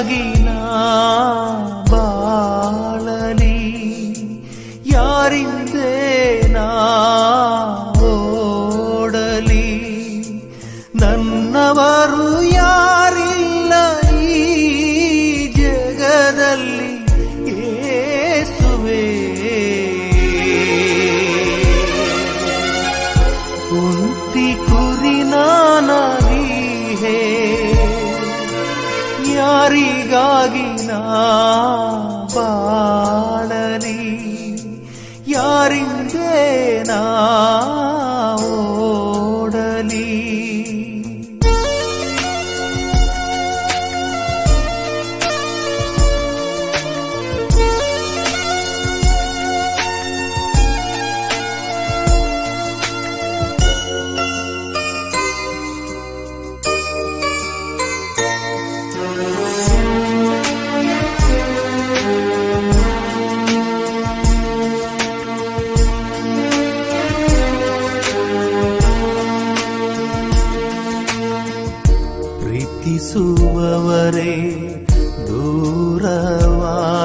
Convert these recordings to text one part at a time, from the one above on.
ಯಾರಿಗಾಗಿ ನಾ ಬಾಳಲಿ ಯಾರಿಂದೇ ಯಾರಿಗಾಗಿ ನಾ ಬಾಳಲಿ ಯಾರಿಂದೇ ನಾ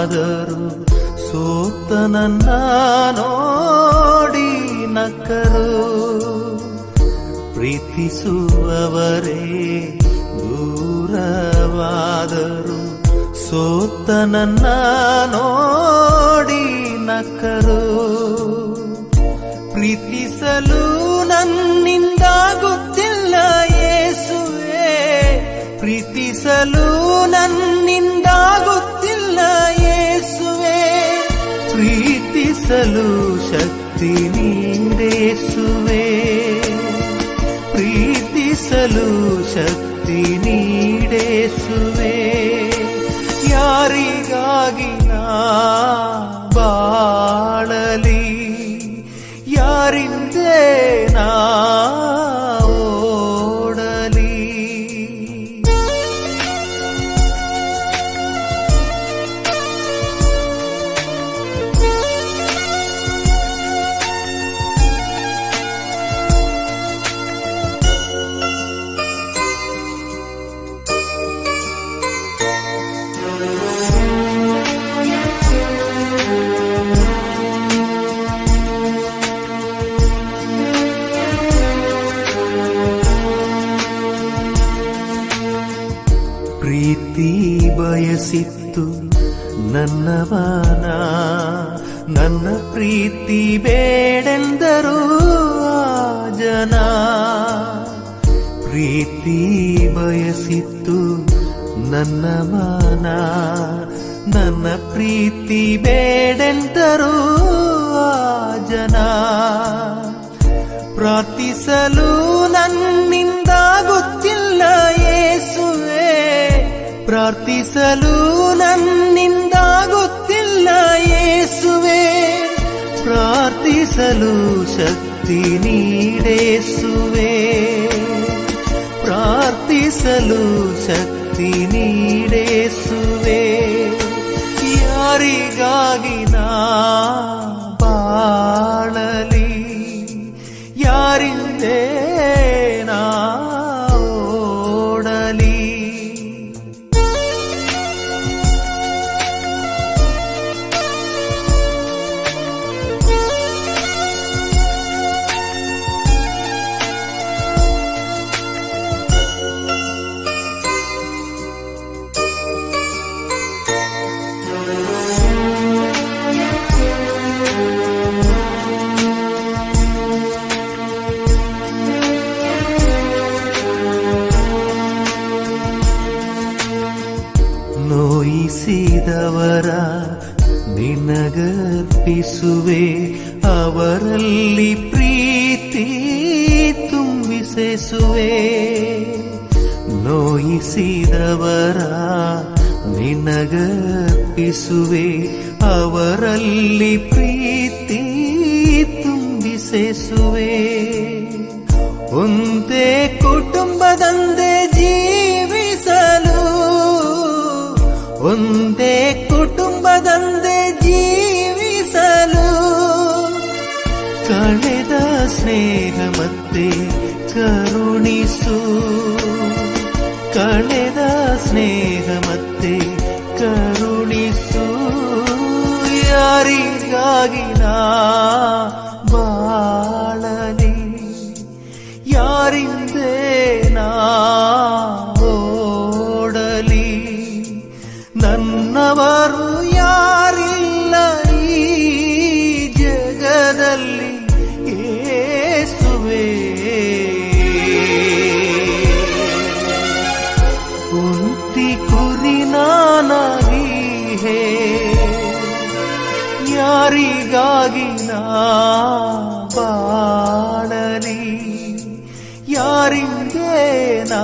ದೂರವಾದರು ಸೋತ ನನ್ನ ನೋಡಿ ನಕ್ಕರು, ಪ್ರೀತಿಸುವವರೇ ದೂರವಾದರು ಸೋತ ನನ್ನ ನೋಡಿ ನಕ್ಕರು, ಪ್ರೀತಿಸಲು ನನ್ನಿಂದಾಗುತ್ತಿಲ್ಲ ಯೇಸುವೆ ಪ್ರೀತಿಸಲು ಶಕ್ತಿ ನೀಡೇಸುವೆ ಪ್ರೀತಿಸಲು ಶಕ್ತಿ ನೀಡೇಸುವೆ ಯಾರಿಗಾಗಿ ನಾ ಬಾಳಲಿ ಯಾರಿಂದೇ ನಾ ಪ್ರೀತಿ ಬಯಸಿತ್ತು ನನ್ನವನ ನನ್ನ ಪ್ರೀತಿ ಬೇಡೆಂದರು ಜನ. ಪ್ರೀತಿ ಬಯಸಿತ್ತು ನನ್ನ ಮನ. ನನ್ನ ಪ್ರೀತಿ ಬೇಡೆಂದರು ಜನ. ಪ್ರಾರ್ಥಿಸಲು ನನ್ನಿಂದಾಗುತ್ತಿಲ್ಲ ಯೇಸುವೆ ಪ್ರಾರ್ಥಿಸಲು ಶಕ್ತಿ ನೀಡೇಸುವೆ ಪ್ರಾರ್ಥಿಸಲು ಶಕ್ತಿ ನೀಡೇಸುವೆ ನಿನಗರ್ಪಿಸುವೆ ಅವರಲ್ಲಿ ಪ್ರೀತಿ ತುಂಬಿಸೆಸುವೆ. ನೋಯಿಸಿದವರ ನಿನಗರ್ಪಿಸುವೆ ಅವರಲ್ಲಿ ಪ್ರೀತಿ ತುಂಬಿಸೆಸುವೆ. ಒಂದೇ ಕುಟುಂಬದಂದೆ ಜೀವಿಸಲು ಒಂದೇ ಕಳೆದ ಸ್ನೇಹ ಮತ್ತೆ ಕರುಣಿಸು. ಕಳೆದ ಸ್ನೇಹ ಮತ್ತೆ ಕರುಣಿಸು. ಯಾರಿಗಾಗಿ ನಾ ಬಾಳಲಿ? ಯಾರಿಂದೇ ಹೇ ಯಾರಿಗಾಗಿ ನಾ ಬಾಳಲಿ ಯಾರಿಂದೇ ನಾ